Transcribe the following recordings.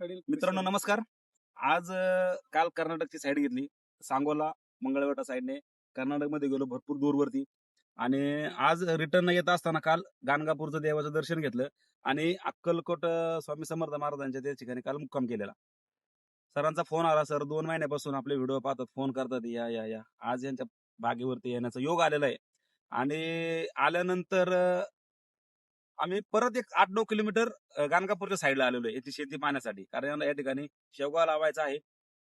मित्रांनो नमस्कार. आज काल कर्नाटकची साईड घेतली. सांगोला मंगळवेटा साईडने कर्नाटकमध्ये गेलो भरपूर दूरवरती. आणि आज रिटर्न येत असताना काल गाणगापूरचं देवाचं दर्शन घेतलं आणि अक्कलकोट स्वामी समर्थ महाराजांच्या त्या ठिकाणी काल मुक्काम केलेला. सरांचा फोन आला सर दोन महिन्यापासून आपले व्हिडिओ पाहतात फोन करतात या या या. आज यांच्या बागेवरती येण्याचा योग आलेला आहे. आणि आल्यानंतर आम्ही परत एक आठ नऊ किलोमीटर गाणगापूरच्या साईडला आलेलो आहे. याची शेती पाहण्यासाठी. कारण यांना या ठिकाणी शेवगा लावायचा आहे.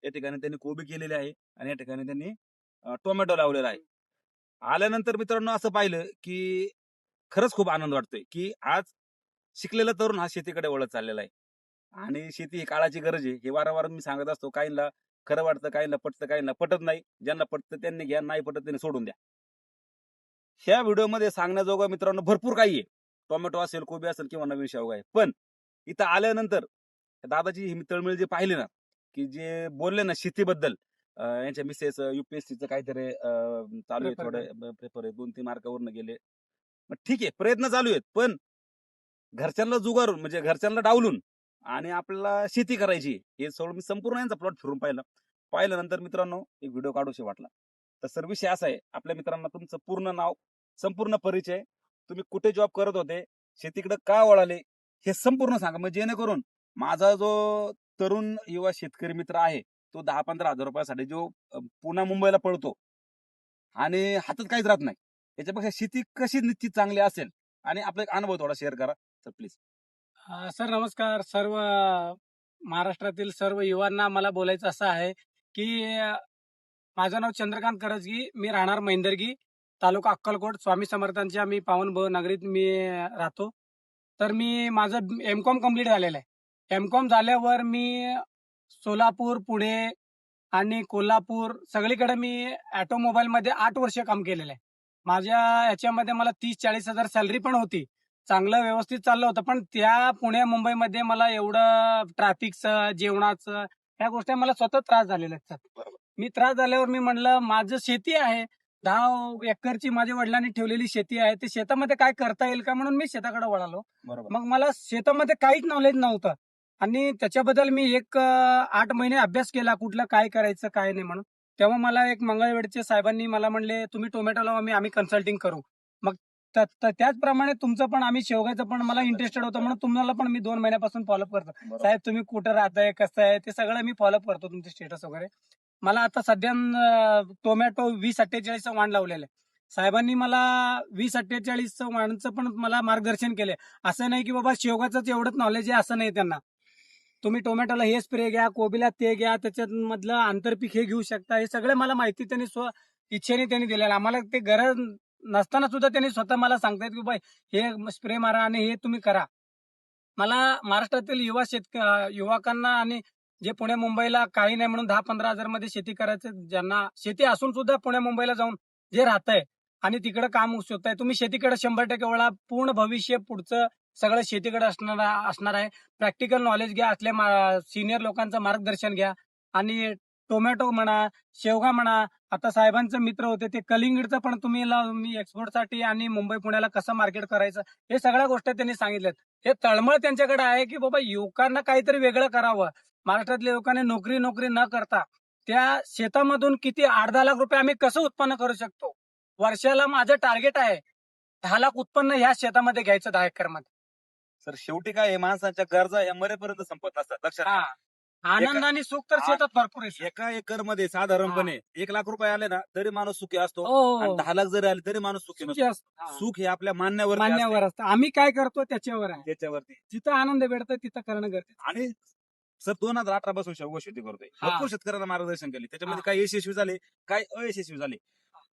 या ठिकाणी त्यांनी कोबी केलेली आहे आणि या ठिकाणी त्यांनी टोमॅटो लावलेला आहे. आल्यानंतर मित्रांनो असं पाहिलं की खरंच खूप आनंद वाटतोय की आज शिकलेला तरुण हा शेतीकडे वळत चाललेला आहे. आणि शेती ही काळाची गरज आहे. हे वारंवार मी सांगत असतो काहींना खरं वाटतं काहींना पटतं काहींना पटत नाही. ज्यांना पटतं त्यांनी घ्या नाही पटत त्यांनी सोडून द्या. ह्या व्हिडिओमध्ये सांगण्याजोगा मित्रांनो भरपूर काही आहे. टोमॅटो असेल कोबी असेल किंवा नवीन शेवगा आहे. पण इथं आल्यानंतर दादाची ही तळमळ जी पाहिली ना की जे बोलले ना शेतीबद्दल यांच्या मिसेस युपीएससीचं काहीतरी चालू आहे थोडं पेपर आहे. दोन तीन मार्कावरनं गेले. मग ठीक आहे प्रयत्न चालू आहेत. पण घरच्यांना जुगारून म्हणजे घरच्यांना डावलून आणि आपल्याला शेती करायची. हे सोडून मी संपूर्ण यांचा प्लॉट फिरून पाहिलं. पाहिल्यानंतर मित्रांनो एक व्हिडिओ काढूशी वाटला. तर सर विषय असा आहे. आपल्या मित्रांना तुमचं पूर्ण नाव संपूर्ण परिचय तुम्ही कुठे जॉब करत होते? शेतीकडे का वळाले? हे संपूर्ण सांगा. म्हणजे जेणेकरून माझा जो तरुण युवा शेतकरी मित्र आहे तो दहा पंधरा हजार रुपयासाठी जो पुन्हा मुंबईला पळतो आणि हातात काहीच राहत नाही. याच्यापेक्षा शेती कशी निश्चित चांगली असेल? आणि आपला एक अनुभव थोडा शेअर करा. सर प्लीज सर नमस्कार. सर्व महाराष्ट्रातील सर्व युवांना मला बोलायचं असं आहे की माझं नाव चंद्रकांत करजगी. मी राहणार महिंदरगी तालुका अक्कलकोट. स्वामी समर्थांच्या मी पावन नगरीत मी राहतो. तर मी माझं एम कॉम कंप्लीट झालेलं आहे. एम कॉम झाल्यावर मी सोलापूर पुणे आणि कोल्हापूर सगळीकडे मी ऑटोमोबाईलमध्ये आठ वर्ष काम केलेलं आहे. माझ्या याच्यामध्ये मला तीस चाळीस हजार सॅलरी पण होती. चांगलं व्यवस्थित चाललं होतं. पण त्या पुणे मुंबईमध्ये मला एवढं ट्रॅफिकचं जेवणाचं ह्या गोष्टी मला स्वतः त्रास झालेल्या आहेत सर. मी त्रास झाल्यावर मी म्हणलं माझं शेती आहे. दहा एकरची माझ्या वडिलांनी ठेवलेली शेती आहे. ते शेतामध्ये काय करता येईल का म्हणून मी शेताकडे वळालो. बरोबर. मग मला शेतामध्ये काहीच नॉलेज नव्हतं. आणि त्याच्याबद्दल मी एक आठ महिने अभ्यास केला कुठलं काय करायचं काय नाही म्हणून. तेव्हा मला एक मंगळवेडचे साहेबांनी मला म्हणले तुम्ही टोमॅटो लावा मी आम्ही कन्सल्टिंग करू. मग त्याचप्रमाणे तुमचं पण आम्ही शेवगायचं पण मला इंटरेस्टेड होतं म्हणून तुम्हाला पण मी दोन महिन्यापासून फॉलोअप करतो. साहेब तुम्ही कुठं राहताय कसं आहे ते सगळं मी फॉलोअप करतो तुमचे स्टेटस वगैरे. मला आता सध्या टोमॅटो वीस अठ्ठेचाळीसचं वाण लावलेलं आहे. साहेबांनी मला वीस अठ्ठेचाळीसचं वाणचं पण मला मार्गदर्शन केलं असं नाही की बाबा शेवगाचंच एवढंच नॉलेज आहे असं नाही त्यांना. तुम्ही टोमॅटोला हे स्प्रे घ्या कोबीला ते घ्या त्याच्यात मधलं आंतरपीक हे घेऊ शकता. हे सगळे मला माहिती त्यांनी स्व इच्छेने त्यांनी दिलेलं आम्हाला ते गरज नसताना सुद्धा त्यांनी स्वतः मला सांगतायत की बाई हे स्प्रे मारा आणि हे तुम्ही करा. मला महाराष्ट्रातील युवा शेतक युवकांना आणि जे पुणे मुंबईला काही नाही म्हणून दहा पंधरा हजारमध्ये शेती करायचं ज्यांना शेती असून सुद्धा पुणे मुंबईला जाऊन जे राहतंय आणि तिकडे काम शोधताय तुम्ही शेतीकडे शंभर टक्के वळा. पूर्ण भविष्य पुढचं सगळं शेतीकडे असणार असणार आहे. प्रॅक्टिकल नॉलेज घ्या असले सिनियर लोकांचं मार्गदर्शन घ्या. आणि टोमॅटो म्हणा शेवगा म्हणा आता साहेबांचे मित्र होते ते कलिंगडचं पण तुम्ही मी एक्सपोर्टसाठी आणि मुंबई पुण्याला कसं मार्केट करायचं हे सगळ्या गोष्टी त्यांनी सांगितल्यात. हे तळमळ त्यांच्याकडे आहे की बाबा युवकांना काहीतरी वेगळं करावं. महाराष्ट्रातल्या लोकांनी नोकरी नोकरी न करता त्या शेतामधून किती आठ दहा लाख रुपये आम्ही कसं उत्पन्न करू शकतो? वर्षाला माझं टार्गेट आहे दहा लाख उत्पन्न ह्या शेतामध्ये घ्यायचं दहा एकरमध्ये. सर शेवटी काय माणसाच्या गरजा या मरेपर्यंत संपत असतात लक्षात. आनंद आणि सुख तर शेतात भरपूर आहे एका एकरमध्ये साधारणपणे एक लाख रुपये आले ना तरी माणूस सुखी असतो. हो आणि दहा लाख जरी आले तरी माणूस सुखी सुखी नसतो. असतं. सुख हे आपल्या मान्यावर मान्यवर असतं. आम्ही काय करतो त्याच्यावर आहे. त्याच्यावरती. जिथं आनंद भेटतो तिथं करणं गरजेचं आणि सर दोन हजार अठरा पासून शेवगा शेती करतोय हा. भरपूर शेतकऱ्यांना मार्गदर्शन केले त्याच्यामध्ये हा. काय यशस्वी झाले काय अयशस्वी झाले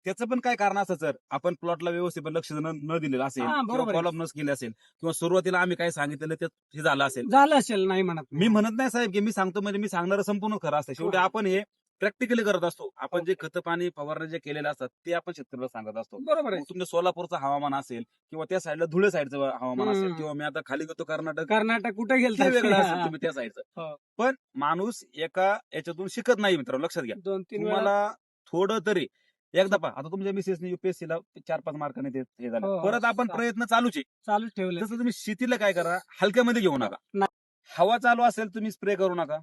त्याचं पण काय कारण असं सर आपण प्लॉटला व्यवस्थित लक्ष न न दिलेलं असेल हा, बरोबर आहे. फॉलोअप न केले असेल किंवा सुरुवातीला आम्ही काय सांगितलेलं ते हे झालं असेल झालं असेल नाही म्हणत मी म्हणत नाही साहेब की मी सांगतो म्हणजे मी सांगणार संपूर्ण खरं असतं शेवटी. आपण हे प्रॅक्टिकली करत असतो. आपण जे खत पाणी फवारणी जे केलेले असतात ते आपण शेतकऱ्याला सांगत असतो. बरोबर आहे. तुमच्या सोलापूरचं हवामान असेल किंवा त्या साईडला धुळे साईडचं हवामान असेल हम्म. किंवा मी आता खाली गेलो कर्नाटक. कर्नाटक कुठे ते वेगळं असेल तुम्ही त्या साईडचं. हो. पण माणूस एका याच्यातून शिकत नाही मित्र लक्षात घ्या. दोन तीन वेळा. तुम्हाला थोडं तरी एकदा पहा आता तुमच्या मिसेसने युपीएससी ला चार पाच मार्काने ते हे झालं. हो, हो. परत आपण प्रयत्न चालूच. आहे चालूच ठेवले तसं तुम्ही शेतीला काय करा हलक्यामध्ये घेऊ नका. हवा चालू असेल तुम्ही स्प्रे करू नका.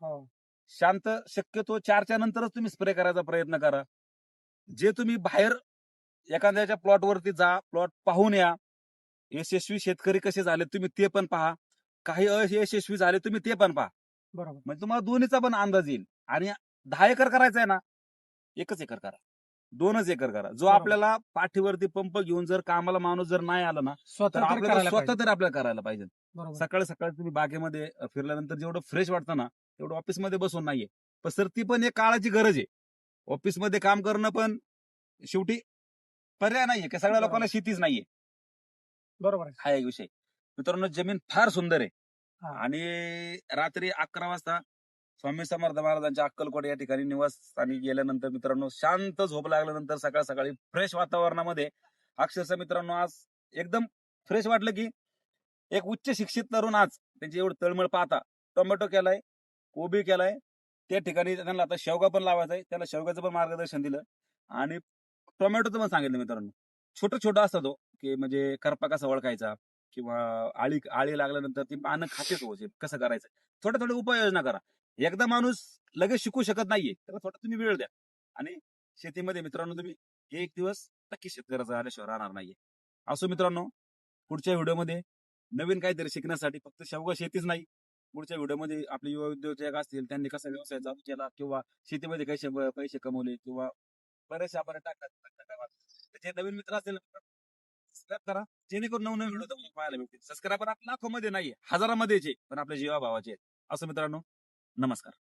हो. शांत शक्यतो चारच्या नंतरच तुम्ही स्प्रे करायचा प्रयत्न करा. जे तुम्ही बाहेर एखाद्याच्या प्लॉट वरती जा प्लॉट पाहून या. यशस्वी शेतकरी कसे झाले तुम्ही ते पण पहा. काही अयशस्वी झाले तुम्ही ते पण पहा. बरोबर. म्हणजे तुम्हाला दोन्हीचा पण अंदाज येईल. आणि दहा एकर करायचा आहे ना एकच एकर करा. दोनच एकर करा. जो. आपल्याला पाठीवरती पंप घेऊन जर कामाला माणूस जर नाही आला ना तर आपल्याला करायला स्वतः. तरी आपल्याला करायला पाहिजे. सकाळी सकाळी तुम्ही बागेमध्ये फिरल्यानंतर जेवढं फ्रेश वाटतं ना तेवढं ऑफिसमध्ये बसून नाहीये. पण सर ती पण एक काळाची गरज आहे. ऑफिसमध्ये काम करणं पण शेवटी पर्याय नाहीये की सगळ्या. लोकांना शेतीच नाहीये. बरोबर हा एक विषय. मित्रांनो जमीन फार सुंदर आहे. आणि रात्री अकरा वाजता स्वामी समर्थ महाराजांच्या अक्कलकोट या ठिकाणी निवासस्थानी गेल्यानंतर मित्रांनो शांत झोप लागल्यानंतर सकाळ सकाळी फ्रेश वातावरणामध्ये अक्षरशः मित्रांनो आज एकदम फ्रेश वाटलं की एक उच्च शिक्षित तरुण आज त्यांची एवढं तळमळ पाहता टोमॅटो केलाय. उभी केलाय. त्या ठिकाणी त्यांना आता शेवगा पण लावायचा आहे. त्याला शेवगाचं पण मार्गदर्शन दिलं. आणि टोमॅटोचं पण सांगितलं मित्रांनो. छोटं छोटं असतं तो की म्हणजे करपा कसा ओळखायचा किंवा आळी आळी लागल्यानंतर ती पानं खातेच हो कसं करायचं. थोड्या थोड्या उपाययोजना करा. एकदा माणूस लगेच शिकू शकत नाहीये त्याला थोडा तुम्ही वेळ द्या. आणि शेतीमध्ये मित्रांनो तुम्ही एक दिवस नक्की शेतकऱ्याचा आल्याशिवाय राहणार नाहीये. असो मित्रांनो पुढच्या व्हिडिओमध्ये नवीन काहीतरी शिकण्यासाठी फक्त शेवगा शेतीच नाही पुढच्या व्हिडिओमध्ये आपले युवा उद्योजक असतील त्यांनी कसा व्यवसाय चालू केला किंवा शेतीमध्ये कसे पैसे कमवले किंवा बरेचसे आपण टाकतात जे नवीन मित्र असतील सबस्क्राईब करा. जेणेकरून नवनवीन व्हिडिओ तुम्हाला पाहायला मिळतील सबस्क्राईबर लाखो मध्ये नाहीये हजारामध्येच आहे पण आपल्या जीवा भावाचे आहेत. असं मित्रांनो नमस्कार.